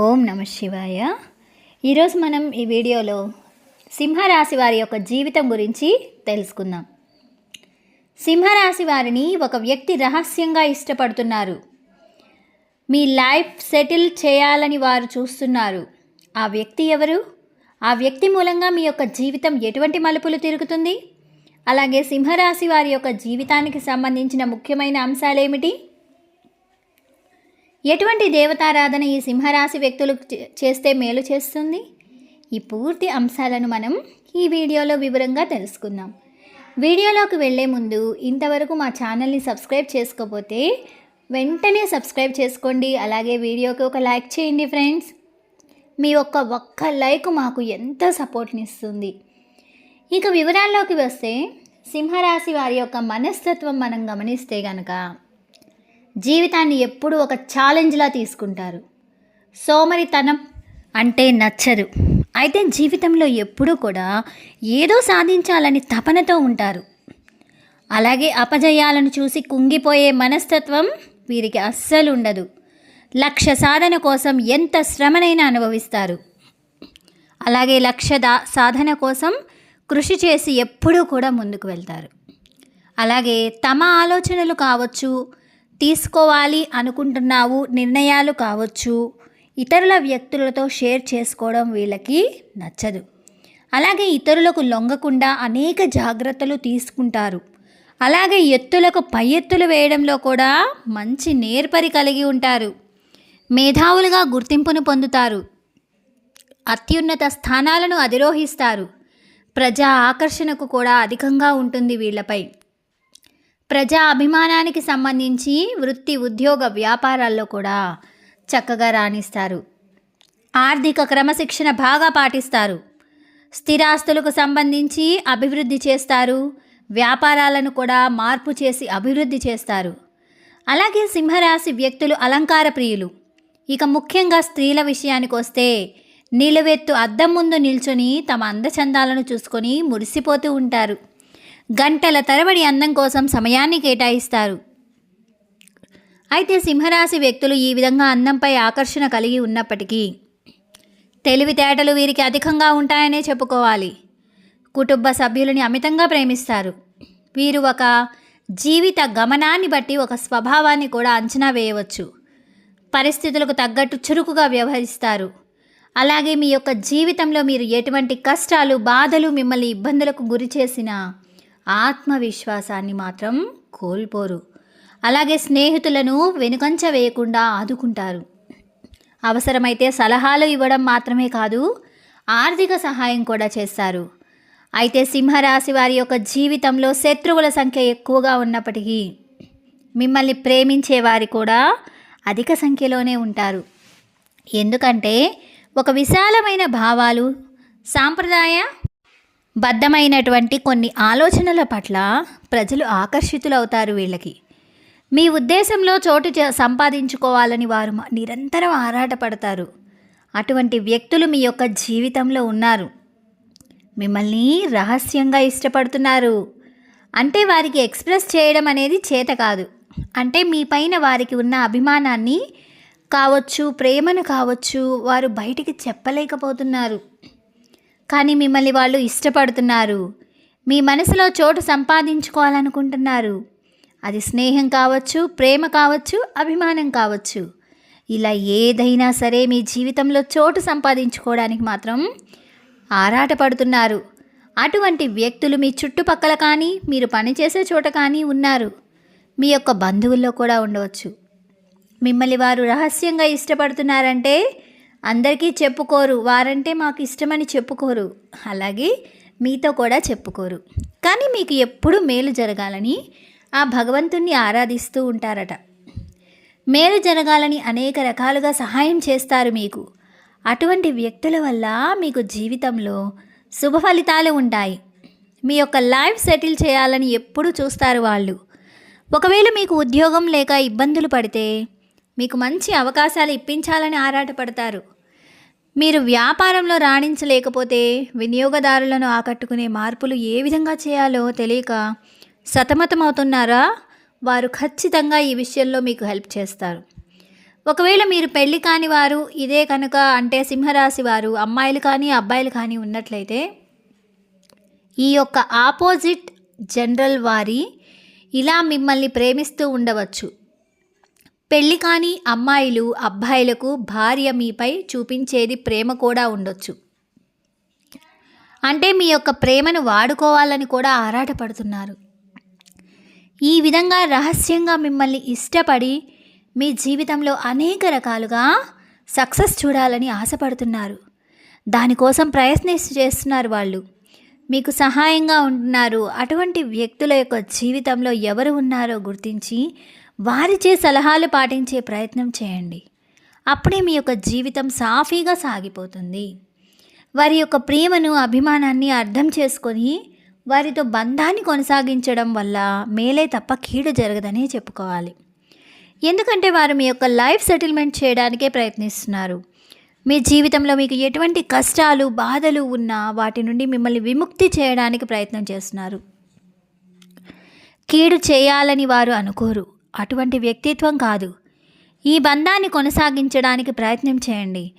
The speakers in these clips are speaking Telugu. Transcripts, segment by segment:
ఓం నమ శివాయ. ఈరోజు మనం ఈ వీడియోలో సింహరాశి వారి యొక్క జీవితం గురించి తెలుసుకుందాం. సింహరాశి వారిని ఒక వ్యక్తి రహస్యంగా ఇష్టపడుతున్నారు. మీ లైఫ్ సెటిల్ చేయాలని వారు చూస్తున్నారు. ఆ వ్యక్తి ఎవరు? ఆ వ్యక్తి మూలంగా మీ యొక్క జీవితం ఎటువంటి మలుపులు తిరుగుతుంది? అలాగే సింహరాశి వారి యొక్క జీవితానికి సంబంధించిన ముఖ్యమైన అంశాలేమిటి? ఎటువంటి దేవతారాధన ఈ సింహరాశి వ్యక్తులు చేస్తే మేలు చేస్తుంది? ఈ పూర్తి అంశాలను మనం ఈ వీడియోలో వివరంగా తెలుసుకుందాం. వీడియోలోకి వెళ్ళే ముందు ఇంతవరకు మా ఛానల్ని సబ్స్క్రైబ్ చేసుకోకపోతే వెంటనే సబ్స్క్రైబ్ చేసుకోండి. అలాగే వీడియోకి ఒక లైక్ చేయండి ఫ్రెండ్స్. మీ ఒక్క ఒక్క లైక్ మాకు ఎంతో సపోర్ట్ని ఇస్తుంది. ఇక వివరాల్లోకి వస్తే సింహరాశి వారి యొక్క మనస్తత్వం మనం గమనిస్తే కనుక జీవితాన్ని ఎప్పుడూ ఒక ఛాలెంజ్లా తీసుకుంటారు. సోమరితనం అంటే నచ్చదు అయితే జీవితంలో ఎప్పుడూ కూడా ఏదో సాధించాలని తపనతో ఉంటారు. అలాగే అపజయాలను చూసి కుంగిపోయే మనస్తత్వం వీరికి అస్సలు ఉండదు. లక్ష్య సాధన కోసం ఎంత శ్రమనైనా అనుభవిస్తారు. అలాగే లక్ష్య దా సాధన కోసం కృషి చేసి ఎప్పుడూ కూడా ముందుకు వెళ్తారు. అలాగే తమ ఆలోచనలు కావచ్చు తీసుకోవాలి అనుకుంటున్నావు నిర్ణయాలు కావచ్చు. ఇతరుల వ్యక్తులతో షేర్ చేసుకోవడం వీళ్ళకి నచ్చదు. అలాగే ఇతరులకు లొంగకుండా అనేక జాగ్రత్తలు తీసుకుంటారు. అలాగే ఎత్తులకు పై ఎత్తులు వేయడంలో కూడా మంచి నేర్పరి కలిగి ఉంటారు. మేధావులుగా గుర్తింపును పొందుతారు. అత్యున్నత స్థానాలను అధిరోహిస్తారు. ప్రజా ఆకర్షణకు కూడా అధికంగా ఉంటుంది వీళ్ళపై. ప్రజా అభిమానానికి సంబంధించి వృత్తి ఉద్యోగ వ్యాపారాల్లో కూడా చక్కగా రాణిస్తారు. ఆర్థిక క్రమశిక్షణ బాగా పాటిస్తారు. స్థిరాస్తులకు సంబంధించి అభివృద్ధి చేస్తారు. వ్యాపారాలను కూడా మార్పు చేసి అభివృద్ధి చేస్తారు. అలాగే సింహరాశి వ్యక్తులు అలంకార ప్రియులు. ఇక ముఖ్యంగా స్త్రీల విషయానికి వస్తే నిలువెత్తు అద్దం ముందు నిల్చొని తమ అందచందాలను చూసుకొని మురిసిపోతూ ఉంటారు. గంటల తరబడి అందం కోసం సమయాన్ని కేటాయిస్తారు. అయితే సింహరాశి వ్యక్తులు ఈ విధంగా అందంపై ఆకర్షణ కలిగి ఉన్నప్పటికీ తెలివితేటలు వీరికి అధికంగా ఉంటాయనే చెప్పుకోవాలి. కుటుంబ సభ్యులని అమితంగా ప్రేమిస్తారు. వీరు ఒక జీవిత గమనాన్ని బట్టి ఒక స్వభావాన్ని కూడా అంచనా వేయవచ్చు. పరిస్థితులకు తగ్గట్టు చురుకుగా వ్యవహరిస్తారు. అలాగే మీ యొక్క జీవితంలో మీరు ఎటువంటి కష్టాలు బాధలు మిమ్మల్ని ఇబ్బందులకు గురి చేసినా ఆత్మవిశ్వాసాన్ని మాత్రం కోల్పోరు. అలాగే స్నేహితులను వెనుకంచ వేయకుండా ఆదుకుంటారు. అవసరమైతే సలహాలు ఇవ్వడం మాత్రమే కాదు ఆర్థిక సహాయం కూడా చేస్తారు. అయితే సింహరాశి వారి యొక్క జీవితంలో శత్రువుల సంఖ్య ఎక్కువగా ఉన్నప్పటికీ మిమ్మల్ని ప్రేమించే వారి కూడా అధిక సంఖ్యలోనే ఉంటారు. ఎందుకంటే ఒక విశాలమైన భావాలు సాంప్రదాయ బద్ధమైనటువంటి కొన్ని ఆలోచనల పట్ల ప్రజలు ఆకర్షితులవుతారు వీళ్ళకి. మీ ఉద్దేశంలో చోటు చే- సంపాదించుకోవాలని వారు మ- నిరంతరం ఆరాటపడతారు. అటువంటి వ్యక్తులు మీ యొక్క జీవితంలో ఉన్నారు. మిమ్మల్ని రహస్యంగా ఇష్టపడుతున్నారు. అంటే వారికి ఎక్స్ప్రెస్ చేయడం అనేది చేత కాదు. అంటే మీ పైన వారికి ఉన్న అభిమానాన్ని కావచ్చు ప్రేమను కావచ్చు వారు బయటికి చెప్పలేకపోతున్నారు. కానీ మిమ్మల్ని వాళ్ళు ఇష్టపడుతున్నారు. మీ మనసులో చోటు సంపాదించుకోవాలనుకుంటున్నారు. అది స్నేహం కావచ్చు ప్రేమ కావచ్చు అభిమానం కావచ్చు. ఇలా ఏదైనా సరే మీ జీవితంలో చోటు సంపాదించుకోవడానికి మాత్రం ఆరాటపడుతున్నారు. అటువంటి వ్యక్తులు మీ చుట్టుపక్కల కానీ మీరు పనిచేసే చోట కానీ ఉన్నారు. మీ యొక్క బంధువుల్లో కూడా ఉండవచ్చు. మిమ్మల్ని వారు రహస్యంగా ఇష్టపడుతున్నారంటే అందరికీ చెప్పుకోరు వారంటే మాకు ఇష్టమని చెప్పుకోరు. అలాగే మీతో కూడా చెప్పుకోరు. కానీ మీకు ఎప్పుడూ మేలు జరగాలని ఆ భగవంతుణ్ణి ఆరాధిస్తూ ఉంటారట. మేలు జరగాలని అనేక రకాలుగా సహాయం చేస్తారు మీకు. అటువంటి వ్యక్తుల వల్ల మీకు జీవితంలో శుభ ఫలితాలు ఉంటాయి. మీ యొక్క లైఫ్ సెటిల్ చేయాలని ఎప్పుడూ చూస్తారు వాళ్ళు. ఒకవేళ మీకు ఉద్యోగం లేక ఇబ్బందులు పడితే మీకు మంచి అవకాశాలు ఇప్పించాలని ఆరాటపడతారు. మీరు వ్యాపారంలో రాణించలేకపోతే వినియోగదారులను ఆకట్టుకునే మార్పులు ఏ విధంగా చేయాలో తెలియక సతమతమవుతున్నారా? వారు ఖచ్చితంగా ఈ విషయంలో మీకు హెల్ప్ చేస్తారు. ఒకవేళ మీరు పెళ్ళి కాని వారు ఇదే కనుక అంటే సింహరాశి వారు అమ్మాయిలు కానీ అబ్బాయిలు కానీ ఉన్నట్లయితే ఈ యొక్క ఆపోజిట్ జనరల్ వారి ఇలా మిమ్మల్ని ప్రేమిస్తూ ఉండవచ్చు. పెళ్ళి కాని అమ్మాయిలు అబ్బాయిలకు భార్య మీపై చూపించేది ప్రేమ కూడా ఉండొచ్చు. అంటే మీ యొక్క ప్రేమను వాడుకోవాలని కూడా ఆరాటపడుతున్నారు. ఈ విధంగా రహస్యంగా మిమ్మల్ని ఇష్టపడి మీ జీవితంలో అనేక రకాలుగా సక్సెస్ చూడాలని ఆశపడుతున్నారు. దానికోసం ప్రయత్నిస్తూ చేస్తున్నారు వాళ్ళు. మీకు సహాయంగా ఉంటున్నారు. అటువంటి వ్యక్తుల యొక్క జీవితంలో ఎవరు ఉన్నారో గుర్తించి వారిచే సలహాలు పాటించే ప్రయత్నం చేయండి. అప్పుడే మీ యొక్క జీవితం సాఫీగా సాగిపోతుంది. వారి యొక్క ప్రేమను అభిమానాన్ని అర్థం చేసుకొని వారితో బంధాన్ని కొనసాగించడం వల్ల మేలే తప్ప కీడు జరగదనే చెప్పుకోవాలి. ఎందుకంటే వారు మీ యొక్క లైఫ్ సెటిల్మెంట్ చేయడానికే ప్రయత్నిస్తున్నారు. మీ జీవితంలో మీకు ఎటువంటి కష్టాలు బాధలు ఉన్నా వాటి నుండి మిమ్మల్ని విముక్తి చేయడానికి ప్రయత్నం చేస్తున్నారు. కీడు చేయాలని వారు అనుకోరు. అటువంటి వ్యక్తిత్వం కాదు. ఈ బంధాన్ని కొనసాగించడానికి ప్రయత్నం చేయండి.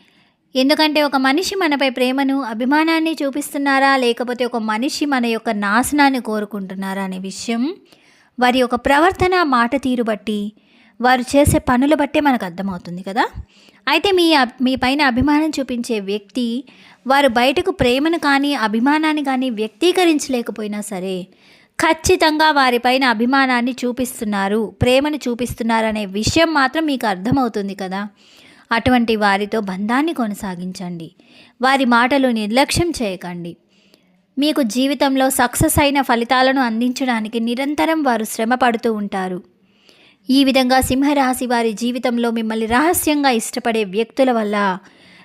ఎందుకంటే ఒక మనిషి మనపై ప్రేమను అభిమానాన్ని చూపిస్తున్నారా లేకపోతే ఒక మనిషి మన యొక్క నాశనాన్ని కోరుకుంటున్నారా అనే విషయం వారి యొక్క ప్రవర్తన మాట తీరు బట్టి వారు చేసే పనులు బట్టే మనకు అర్థమవుతుంది కదా? అయితే మీ మీ పైన అభిమానం చూపించే వ్యక్తి వారు బయటకు ప్రేమను కానీ అభిమానాన్ని కానీ వ్యక్తీకరించలేకపోయినా సరే ఖచ్చితంగా వారిపైన అభిమానాన్ని చూపిస్తున్నారు ప్రేమను చూపిస్తున్నారు అనే విషయం మాత్రం మీకు అర్థమవుతుంది కదా. అటువంటి వారితో బంధాన్ని కొనసాగించండి. వారి మాటలు నిర్లక్ష్యం చేయకండి. మీకు జీవితంలో సక్సెస్ అయిన ఫలితాలను అందించడానికి నిరంతరం వారు శ్రమ పడుతూ ఉంటారు. ఈ విధంగా సింహరాశి వారి జీవితంలో మిమ్మల్ని రహస్యంగా ఇష్టపడే వ్యక్తుల వల్ల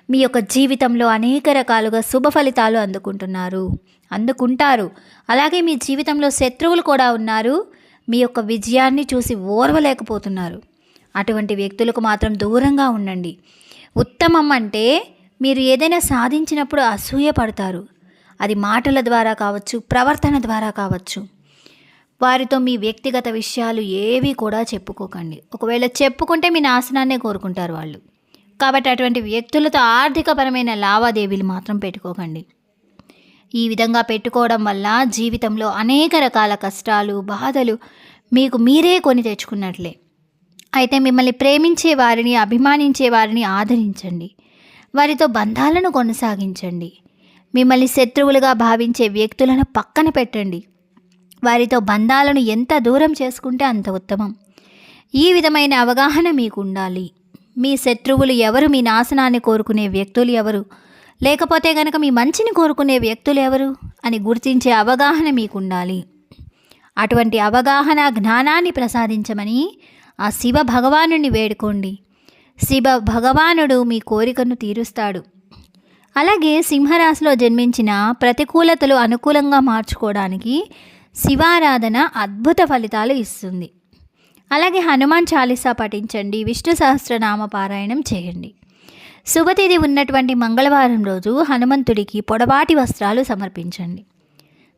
మీ యొక్క జీవితంలో అనేక రకాలుగా శుభ ఫలితాలు అందుకుంటున్నారు. అందుకుంటారు. అలాగే మీ జీవితంలో శత్రువులు కూడా ఉన్నారు. మీ యొక్క విజయాన్ని చూసి ఓర్వలేకపోతున్నారు. అటువంటి వ్యక్తులకు మాత్రం దూరంగా ఉండండి. ఉత్తమం అంటే మీరు ఏదైనా సాధించినప్పుడు అసూయ పడతారు. అది మాటల ద్వారా కావచ్చు ప్రవర్తన ద్వారా కావచ్చు. వారితో మీ వ్యక్తిగత విషయాలు ఏవి కూడా చెప్పుకోకండి. ఒకవేళ చెప్పుకుంటే మీ నాశనాన్నే కోరుకుంటారు వాళ్ళు. కాబట్టి అటువంటి వ్యక్తులతో ఆర్థికపరమైన లావాదేవీలు మాత్రం పెట్టుకోకండి. ఈ విధంగా పెట్టుకోవడం వల్ల జీవితంలో అనేక రకాల కష్టాలు బాధలు మీకు మీరే కొని తెచ్చుకున్నట్లే. అయితే మిమ్మల్ని ప్రేమించే వారిని అభిమానించే వారిని ఆదరించండి. వారితో బంధాలను కొనసాగించండి. మిమ్మల్ని శత్రువులుగా భావించే వ్యక్తులను పక్కన పెట్టండి. వారితో బంధాలను ఎంత దూరం చేసుకుంటే అంత ఉత్తమం. ఈ విధమైన అవగాహన మీకు ఉండాలి మీ శత్రువులు ఎవరు మీ నాశనాన్ని కోరుకునే వ్యక్తులు ఎవరు లేకపోతే గనక మీ మంచిని కోరుకునే వ్యక్తులు ఎవరు? అని గుర్తించే అవగాహన మీకు ఉండాలి అటువంటి అవగాహన జ్ఞానాన్ని ప్రసాదించమని ఆ శివ భగవానుని వేడుకోండి. శివ భగవానుడు మీ కోరికను తీరుస్తాడు. అలాగే సింహరాశిలో జన్మించిన ప్రతికూలతలు అనుకూలంగా మార్చుకోవడానికి శివారాధన అద్భుత ఫలితాలు ఇస్తుంది. అలాగే హనుమాన్ చాలీసా పఠించండి విష్ణు సహస్రనామ పారాయణం చేయండి. శుభతిథి ఉన్నటువంటి మంగళవారం రోజు హనుమంతుడికి పొడవాటి వస్త్రాలు సమర్పించండి.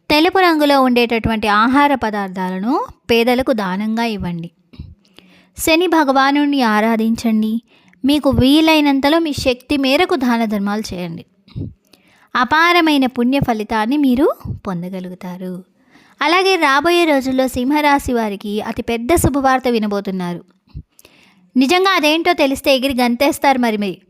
తెలుపు రంగులో ఉండేటటువంటి ఆహార పదార్థాలను పేదలకు దానంగా ఇవ్వండి. శని భగవాను ఆరాధించండి. మీకు వీలైనంతలో మీ శక్తి మేరకు దాన ధర్మాలు చేయండి. అపారమైన పుణ్య ఫలితాన్ని మీరు పొందగలుగుతారు. అలాగే రాబోయే రోజుల్లో సింహరాశి వారికి అతి పెద్ద శుభవార్త వినబోతున్నారు. నిజంగా అదేంటో తెలిస్తే ఎగిరి గంతేస్తారు మరి మీరు.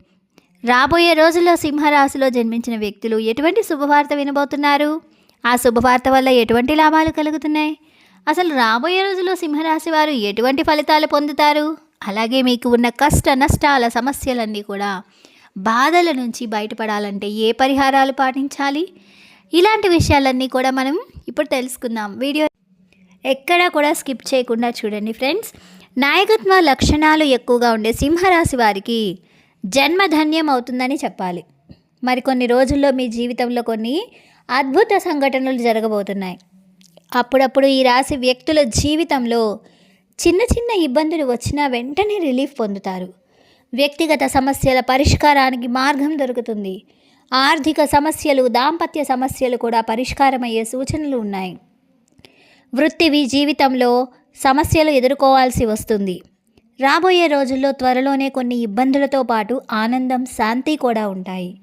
రాబోయే రోజుల్లో సింహరాశిలో జన్మించిన వ్యక్తులు ఎటువంటి శుభవార్త వినబోతున్నారు? ఆ శుభవార్త వల్ల ఎటువంటి లాభాలు కలుగుతున్నాయి? అసలు రాబోయే రోజుల్లో సింహరాశి వారు ఎటువంటి ఫలితాలు పొందుతారు? అలాగే మీకు ఉన్న కష్ట నష్టాల సమస్యలన్నీ కూడా బాధల నుంచి బయటపడాలంటే ఏ పరిహారాలు పాటించాలి? ఇలాంటి విషయాలన్నీ కూడా మనం ఇప్పుడు తెలుసుకుందాం. వీడియో ఎక్కడా కూడా స్కిప్ చేయకుండా చూడండి ఫ్రెండ్స్. నాయకత్వ లక్షణాలు ఎక్కువగా ఉండే సింహరాశి వారికి జన్మధన్యం అవుతుందని చెప్పాలి. మరికొన్ని రోజుల్లో మీ జీవితంలో కొన్ని అద్భుత సంఘటనలు జరగబోతున్నాయి. అప్పుడప్పుడు ఈ రాశి వ్యక్తుల జీవితంలో చిన్న చిన్న ఇబ్బందులు వచ్చినా వెంటనే రిలీఫ్ పొందుతారు. వ్యక్తిగత సమస్యల పరిష్కారానికి మార్గం దొరుకుతుంది. ఆర్థిక సమస్యలు దాంపత్య సమస్యలు కూడా పరిష్కారమయ్యే సూచనలు ఉన్నాయి. వృత్తివి జీవితంలో సమస్యలు ఎదుర్కోవాల్సి వస్తుంది. రాబోయే రోజుల్లో త్వరలోనే కొన్ని ఇబ్బందులతో పాటు ఆనందం శాంతి కూడా ఉంటాయి.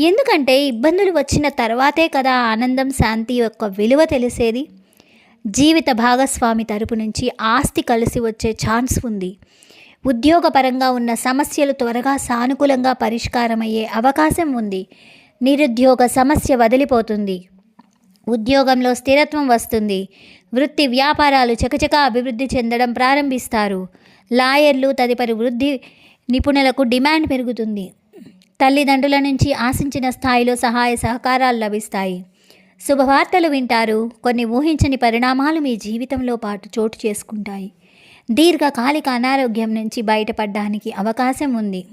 ఎందుకంటే ఇబ్బందులు వచ్చిన తర్వాతే కదా ఆనందం శాంతి యొక్క విలువ తెలిసేది? జీవిత భాగస్వామి తరపు నుంచి ఆస్తి కలిసి వచ్చే ఛాన్స్ ఉంది. ఉద్యోగపరంగా ఉన్న సమస్యలు త్వరగా సానుకూలంగా పరిష్కారమయ్యే అవకాశం ఉంది. నిరుద్యోగ సమస్య వదిలిపోతుంది. ఉద్యోగంలో స్థిరత్వం వస్తుంది. వృత్తి వ్యాపారాలు చకచక అభివృద్ధి చెందడం ప్రారంభిస్తారు. లాయర్లు తదుపరి వృద్ధి నిపుణులకు డిమాండ్ పెరుగుతుంది. తల్లిదండ్రుల నుంచి ఆశించిన స్థాయిలో సహాయ సహకారాలు లభిస్తాయి. శుభవార్తలు వింటారు. కొన్ని ఊహించని పరిణామాలు మీ జీవితంలో పాటు చోటు చేసుకుంటాయి. దీర్ఘకాలిక అనారోగ్యం నుంచి బయటపడడానికి అవకాశం ఉంది.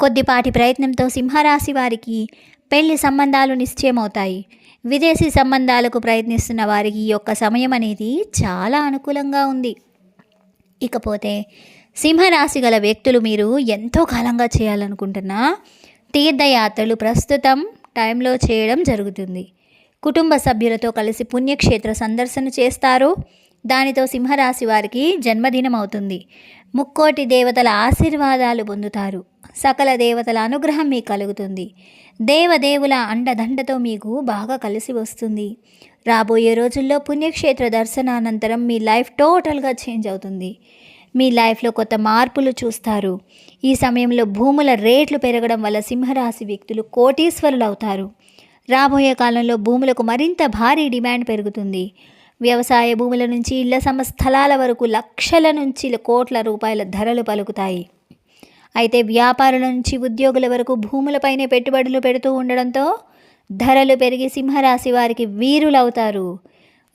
కొద్దిపాటి ప్రయత్నంతో సింహరాశి వారికి పెళ్ళి సంబంధాలు నిశ్చయమవుతాయి. విదేశీ సంబంధాలకు ప్రయత్నిస్తున్న వారికి ఈ యొక్క సమయం అనేది చాలా అనుకూలంగా ఉంది. ఇకపోతే సింహరాశి గల వ్యక్తులు మీరు ఎంతో కాలంగా చేయాలనుకుంటున్న తీర్థయాత్రలు ప్రస్తుతం టైంలో చేయడం జరుగుతుంది. కుటుంబ సభ్యులతో కలిసి పుణ్యక్షేత్ర సందర్శన చేస్తారు. దానితో సింహరాశి వారికి జన్మదినం అవుతుంది. ముక్కోటి దేవతల ఆశీర్వాదాలు పొందుతారు. సకల దేవతల అనుగ్రహం మీకు కలుగుతుంది. దేవదేవుల అండదండతో మీకు బాగా కలిసి వస్తుంది. రాబోయే రోజుల్లో పుణ్యక్షేత్ర దర్శనానంతరం మీ లైఫ్ టోటల్గా చేంజ్ అవుతుంది. మీ లైఫ్లో కొత్త మార్పులు చూస్తారు. ఈ సమయంలో భూముల రేట్లు పెరగడం వల్ల సింహరాశి వ్యక్తులు కోటీశ్వరులు అవుతారు రాబోయే కాలంలో భూములకు మరింత భారీ డిమాండ్ పెరుగుతుంది. వ్యవసాయ భూముల నుంచి ఇళ్ళ సమ స్థలాల వరకు లక్షల నుంచి కోట్ల రూపాయల ధరలు పలుకుతాయి. అయితే వ్యాపారుల నుంచి ఉద్యోగుల వరకు భూములపైనే పెట్టుబడులు పెడుతూ ఉండడంతో ధరలు పెరిగి సింహరాశి వారికి వీరులవుతారు.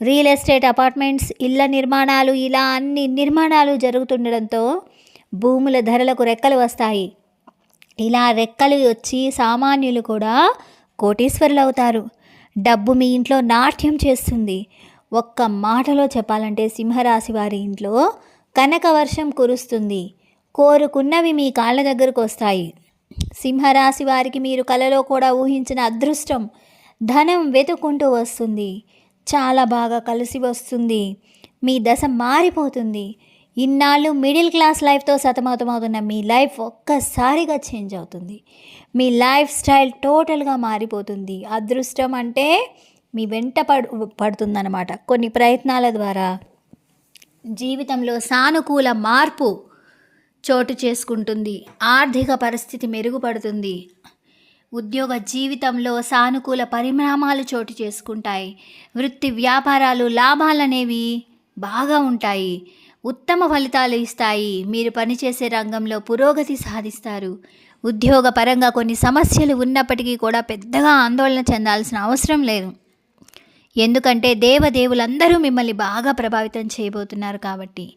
రియల్ ఎస్టేట్ అపార్ట్మెంట్స్ ఇళ్ళ నిర్మాణాలు ఇలా అన్ని నిర్మాణాలు జరుగుతుండడంతో భూముల ధరలకు రెక్కలు వస్తాయి. ఇలా రెక్కలు వచ్చి సామాన్యులు కూడా కోటీశ్వరులు అవుతారు డబ్బు మీ ఇంట్లో నాట్యం చేస్తుంది. ఒక్క మాటలో చెప్పాలంటే సింహరాశి వారి ఇంట్లో కనక వర్షం కురుస్తుంది. కోరుకున్నవి మీ కాళ్ళ దగ్గరకు వస్తాయి. సింహరాశి వారికి మీరు కలలో కూడా ఊహించిన అదృష్టం ధనం వెతుక్కుంటూ వస్తుంది. చాలా బాగా కలిసి వస్తుంది. మీ దశ మారిపోతుంది. ఇన్నాళ్ళు మిడిల్ క్లాస్ లైఫ్తో సతమతమవుతున్న మీ లైఫ్ ఒక్కసారిగా చేంజ్ అవుతుంది. మీ లైఫ్ స్టైల్ టోటల్గా మారిపోతుంది. అదృష్టం అంటే మీ వెంట పడు పడుతుందన్నమాట. కొన్ని ప్రయత్నాల ద్వారా జీవితంలో సానుకూల మార్పు చోటు చేసుకుంటుంది. ఆర్థిక పరిస్థితి మెరుగుపడుతుంది. ఉద్యోగ జీవితంలో సానుకూల పరిణామాలు చోటు చేసుకుంటాయి. వృత్తి వ్యాపారాలు లాభాలనేవి బాగా ఉంటాయి. ఉత్తమ ఫలితాలు ఇస్తాయి. మీరు పనిచేసే రంగంలో పురోగతి సాధిస్తారు. ఉద్యోగ పరంగా కొన్ని సమస్యలు ఉన్నప్పటికీ కూడా పెద్దగా ఆందోళన చెందాల్సిన అవసరం లేదు. ఎందుకంటే దేవదేవులందరూ మిమ్మల్ని బాగా ప్రభావితం చేయబోతున్నారు కాబట్టి.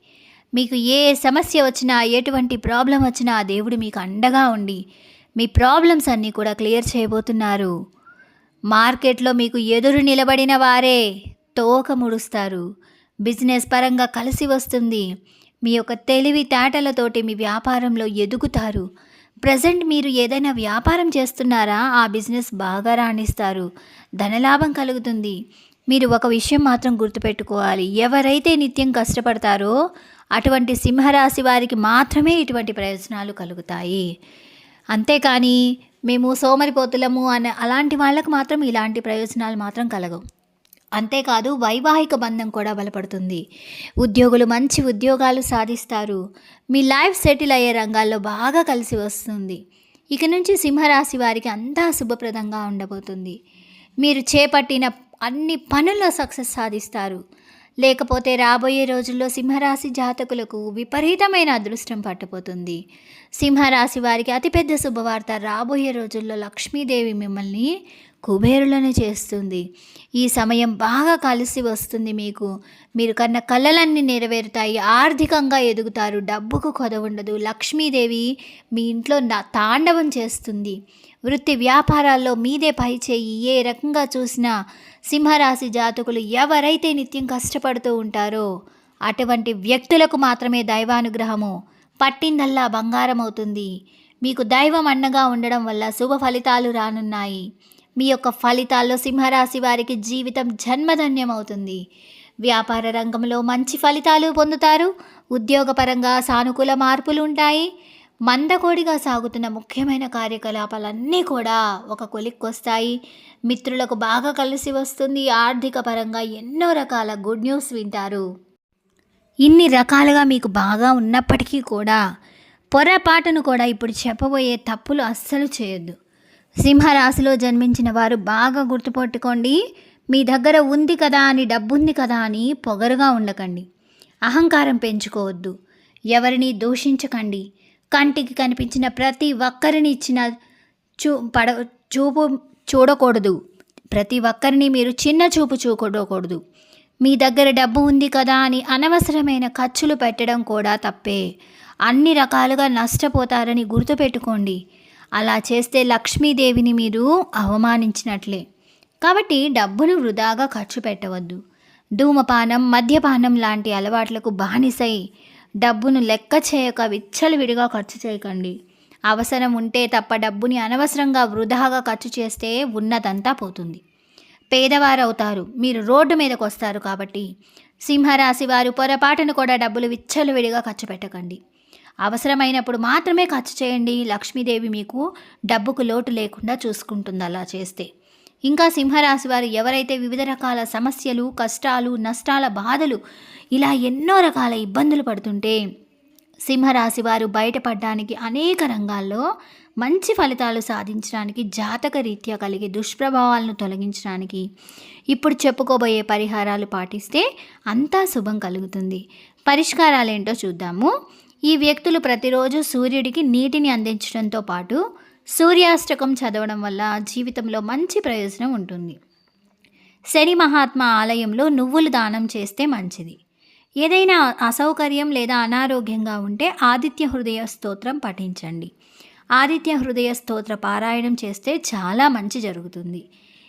మీకు ఏ సమస్య వచ్చినా ఎటువంటి ప్రాబ్లం వచ్చినా దేవుడు మీకు అండగా ఉండి మీ ప్రాబ్లమ్స్ అన్నీ కూడా క్లియర్ చేయబోతున్నారు. మార్కెట్లో మీకు ఎదురు నిలబడిన వారే తోక ముడుస్తారు. బిజినెస్ పరంగా కలిసి వస్తుంది. మీ యొక్క తెలివి తేటలతోటి మీ వ్యాపారంలో ఎదుగుతారు. ప్రజెంట్ మీరు ఏదైనా వ్యాపారం చేస్తున్నారా ఆ బిజినెస్ బాగా రాణిస్తారు. ధనలాభం కలుగుతుంది. మీరు ఒక విషయం మాత్రం గుర్తుపెట్టుకోవాలి. ఎవరైతే నిత్యం కష్టపడతారో అటువంటి సింహరాశి వారికి మాత్రమే ఇటువంటి ప్రయోజనాలు కలుగుతాయి. అంతేకాని మేము సోమరిపోతులము అనే అలాంటి వాళ్ళకు మాత్రం ఇలాంటి ప్రయోజనాలు మాత్రం కలగవు. అంతేకాదు వైవాహిక బంధం కూడా బలపడుతుంది. ఉద్యోగులు మంచి ఉద్యోగాలు సాధిస్తారు. మీ లైఫ్ సెటిల్ అయ్యే రంగాల్లో బాగా కలిసి వస్తుంది. ఇక నుంచి సింహరాశి వారికి అంతా శుభప్రదంగా ఉండబోతుంది. మీరు చేపట్టిన అన్ని పనుల్లో సక్సెస్ సాధిస్తారు. లేకపోతే రాబోయే రోజుల్లో సింహరాశి జాతకులకు విపరీతమైన అదృష్టం పట్టబోతుంది. సింహరాశి వారికి అతిపెద్ద శుభవార్త రాబోయే రోజుల్లో లక్ష్మీదేవి మిమ్మల్ని కుబేరులను చేస్తుంది. ఈ సమయం బాగా కలిసి వస్తుంది మీకు. మీరు కన్న కళలన్నీ నెరవేరుతాయి. ఆర్థికంగా ఎదుగుతారు. డబ్బుకు కొద ఉండదు లక్ష్మీదేవి మీ ఇంట్లో నా తాండవం చేస్తుంది. వృత్తి వ్యాపారాల్లో మీదే పై చేయి ఏ రకంగా చూసినా సింహరాశి జాతకులు ఎవరైతే నిత్యం కష్టపడుతూ ఉంటారో అటువంటి వ్యక్తులకు మాత్రమే దైవానుగ్రహము పట్టిందల్లా బంగారం అవుతుంది మీకు దైవం అండగా ఉండడం వల్ల శుభ ఫలితాలు రానున్నాయి. మీ యొక్క ఫలితాల్లో సింహరాశి వారికి జీవితం జన్మధన్యం అవుతుంది వ్యాపార రంగంలో మంచి ఫలితాలు పొందుతారు. ఉద్యోగపరంగా సానుకూల మార్పులు ఉంటాయి మందకోడిగా సాగుతున్న ముఖ్యమైన కార్యకలాపాలన్నీ కూడా ఒక కొలిక్కొస్తాయి. మిత్రులకు బాగా కలిసి వస్తుంది. ఆర్థిక పరంగా ఎన్నో రకాల గుడ్ న్యూస్ వింటారు. ఇన్ని రకాలుగా మీకు బాగా ఉన్నప్పటికీ కూడా పొరపాటును కూడా ఇప్పుడు చెప్పబోయే తప్పులు అస్సలు చేయొద్దు. సింహరాశిలో జన్మించిన వారు బాగా గుర్తుపట్టుకోండి. మీ దగ్గర ఉంది కదా అని డబ్బుంది కదా అని పొగరుగా ఉండకండి. అహంకారం పెంచుకోవద్దు. ఎవరిని దూషించకండి. కంటికి కనిపించిన ప్రతి ఒక్కరిని ఇచ్చిన చూ పడ చూపు చూడకూడదు. ప్రతి ఒక్కరిని మీరు చిన్న చూపు చూడకూడదు. మీ దగ్గర డబ్బు ఉంది కదా అని అనవసరమైన ఖర్చులు పెట్టడం కూడా తప్పే. అన్ని రకాలుగా నష్టపోతారని గుర్తుపెట్టుకోండి. అలా చేస్తే లక్ష్మీదేవిని మీరు అవమానించినట్లే. కాబట్టి డబ్బును వృధాగా ఖర్చు పెట్టవద్దు. ధూమపానం మద్యపానం లాంటి అలవాట్లకు బానిసై డబ్బును లెక్క చేయక విచ్చలవిడిగా ఖర్చు చేయకండి. అవసరం ఉంటే తప్ప డబ్బుని అనవసరంగా వృధాగా ఖర్చు చేస్తే ఉన్నదంతా పోతుంది. పేదవారు అవుతారు మీరు రోడ్డు మీదకు వస్తారు కాబట్టి సింహరాశి వారు పొరపాటును కూడా డబ్బులు విచ్చలవిడిగా ఖర్చు పెట్టకండి. అవసరమైనప్పుడు మాత్రమే ఖర్చు చేయండి. లక్ష్మీదేవి మీకు డబ్బుకు లోటు లేకుండా చూసుకుంటుంది అలా చేస్తే. ఇంకా సింహరాశి వారు ఎవరైతే వివిధ రకాల సమస్యలు కష్టాలు నష్టాల బాధలు ఇలా ఎన్నో రకాల ఇబ్బందులు పడుతుంటే సింహరాశి వారు బయటపడడానికి అనేక రంగాల్లో మంచి ఫలితాలు సాధించడానికి జాతక రీత్యా కలిగే దుష్ప్రభావాలను తొలగించడానికి ఇప్పుడు చెప్పుకోబోయే పరిహారాలు పాటిస్తే అంతా శుభం కలుగుతుంది. పరిష్కారాలు ఏంటో చూద్దాము. ఈ వ్యక్తులు ప్రతిరోజు సూర్యుడికి నీటిని అందించడంతో పాటు సూర్యాష్టకం చదవడం వల్ల జీవితంలో మంచి ప్రయోజనం ఉంటుంది. శని మహాత్మ ఆలయంలో నువ్వులు దానం చేస్తే మంచిది. ఏదైనా అసౌకర్యం లేదా అనారోగ్యంగా ఉంటే ఆదిత్య హృదయ స్తోత్రం పఠించండి. ఆదిత్య హృదయ స్తోత్ర పారాయణం చేస్తే చాలా మంచి జరుగుతుంది.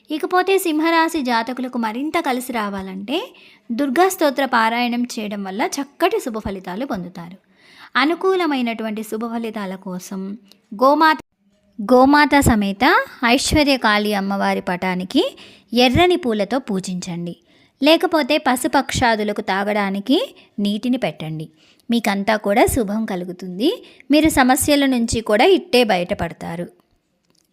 ఇకపోతే సింహరాశి జాతకులకు మరింత కలిసి రావాలంటే దుర్గా స్తోత్ర పారాయణం చేయడం వల్ల చక్కటి శుభ ఫలితాలు పొందుతారు. అనుకూలమైనటువంటి శుభ ఫలితాల కోసం గోమాత గోమాత సమేత ఐశ్వర్యకాళి అమ్మవారి పటానికి ఎర్రని పూలతో పూజించండి. లేకపోతే పశుపక్షాదులకు తాగడానికి నీటిని పెట్టండి. మీకంతా కూడా శుభం కలుగుతుంది. మీరు సమస్యల నుంచి కూడా ఇట్టే బయటపడతారు.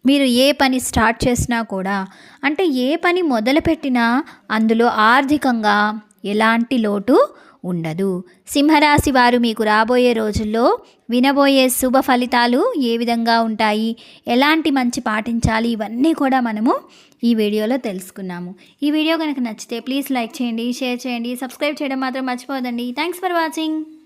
మీరు ఏ పని స్టార్ట్ చేసినా కూడా అంటే ఏ పని మొదలుపెట్టినా అందులో ఆర్థికంగా ఎలాంటి లోటు ఉండదు. సింహరాశి వారు మీకు రాబోయే రోజుల్లో వినబోయే శుభ ఫలితాలు ఏ విధంగా ఉంటాయి? ఎలాంటి మంచి పాటించాలి? ఇవన్నీ కూడా మనము ఈ వీడియోలో తెలుసుకున్నాము. ఈ వీడియో కనుక నచ్చితే ప్లీజ్ లైక్ చేయండి షేర్ చేయండి సబ్స్క్రైబ్ చేయడం మాత్రం మర్చిపోదండి థ్యాంక్స్ ఫర్ వాచింగ్.